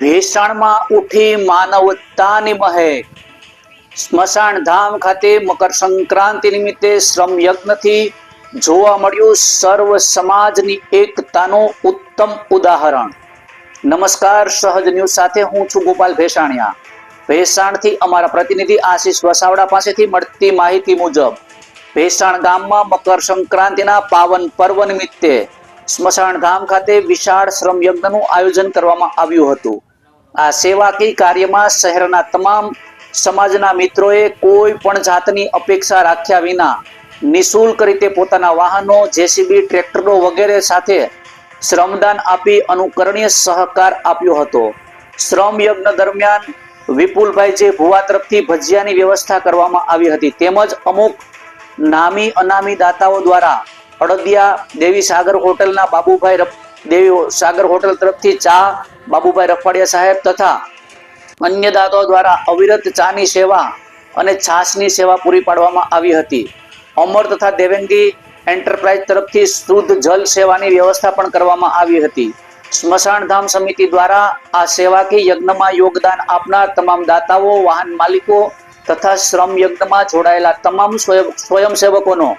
ભેસાણમાં ઉઠી માનવતાની મહેક સ્મશાન ધામ ખાતે મકર સંક્રાંતિ નિમિત્તે શ્રમ યજ્ઞથી જોવા મળ્યું સર્વ સમાજની એકતાનું ઉત્તમ ઉદાહરણ. નમસ્કાર, સહજ ન્યૂઝ સાથે હું છું ગોપાલ ભેસાણિયા. ભેસાણથી અમારા પ્રતિનિધિ આશીષ વસાવડા પાસેથી મળતી માહિતી મુજબ, ભેસાણ ગામમાં મકર સંક્રાંતિના પાવન પર્વ નિમિત્તે સ્મશાન ધામ ખાતે વિશાળ શ્રમ યજ્ઞનું આયોજન કરવામાં આવ્યું હતું. આ સેવાકી કાર્યમાં શહેરના તમામ સમાજના મિત્રોએ કોઈ પણ જાતની અપેક્ષા રાખ્યા વિના નિઃશુલ્ક રીતે પોતાના વાહનો, જેસીબી, ટ્રેક્ટરો વગેરે સાથે શ્રમદાન આપી અનુકરણીય સહકાર આપ્યો હતો. શ્રમ યજ્ઞ દરમિયાન વિપુલભાઈ જે ભુવા તરફથી ભજીયાની વ્યવસ્થા કરવામાં આવી હતી, તેમજ અમુક નામી અનામી દાતાઓ દ્વારા અડદિયા દેવી સાગર હોટલના બાબુભાઈ દેવી સાગર હોટલ તરફથી ચા બાબુભાઈ રફાડિયા સાહેબ તથા અન્ય દાતાઓ દ્વારા અવિરત ચાની સેવા અને છાશની સેવા પૂરી પાડવામાં આવી હતી. અમર તથા દેવેંગી એન્ટરપ્રાઇઝ તરફથી શુદ્ધ જલ સેવાની વ્યવસ્થા પણ કરવામાં આવી હતી. સ્મશાન ધામ સમિતિ દ્વારા આ સેવાકી યજ્ઞમાં યોગદાન આપનાર તમામ દાતાઓ, વાહન માલિકો તથા શ્રમ યજ્ઞમાં જોડાયેલા તમામ સ્વયં, સ્વયંસેવકોનો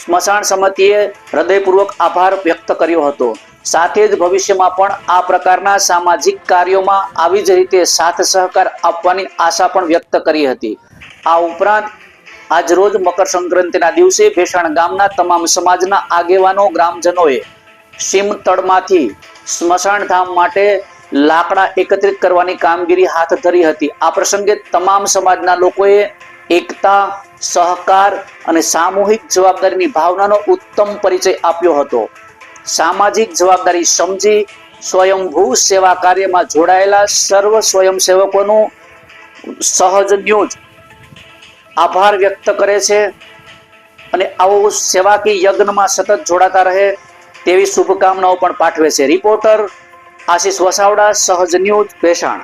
સ્મશાન સમિતિએ હૃદયપૂર્વક આભાર વ્યક્ત કર્યો હતો. સાથે જ ભવિષ્યમાં પણ આ પ્રકારના સામાજિક કાર્યોમાં આવી જ રીતે સાથ સહકાર આપવાની આશા પણ વ્યક્ત કરી હતી. આ ઉપરાંત આજરોજ મકર સંક્રાંતિના દિવસે ભેસાણ ગામના તમામ સમાજના આગેવાનો, ગ્રામજનોએ સીમતળમાંથી સ્મશાન ધામ માટે લાકડા એકત્રિત કરવાની કામગીરી હાથ ધરી હતી. આ પ્રસંગે તમામ સમાજના લોકોએ એકતા સહકાર અને સામૂહિક જવાબદારીની ભાવનાનો ઉત્તમ પરિચય આપ્યો હતો. સામાજિક જવાબદારી સમજી સ્વયંભૂ સેવા કાર્યમાં જોડાયેલા સર્વ સ્વયંસેવકોનું સહજ ન્યૂઝ આભાર વ્યક્ત કરે છે અને આવો સેવાકી યજ્ઞમાં સતત જોડાતા રહે તેવી શુભકામનાઓ પણ પાઠવે છે. રિપોર્ટર આશીષ વસાવડા સહજ ન્યૂઝ ભેસાણ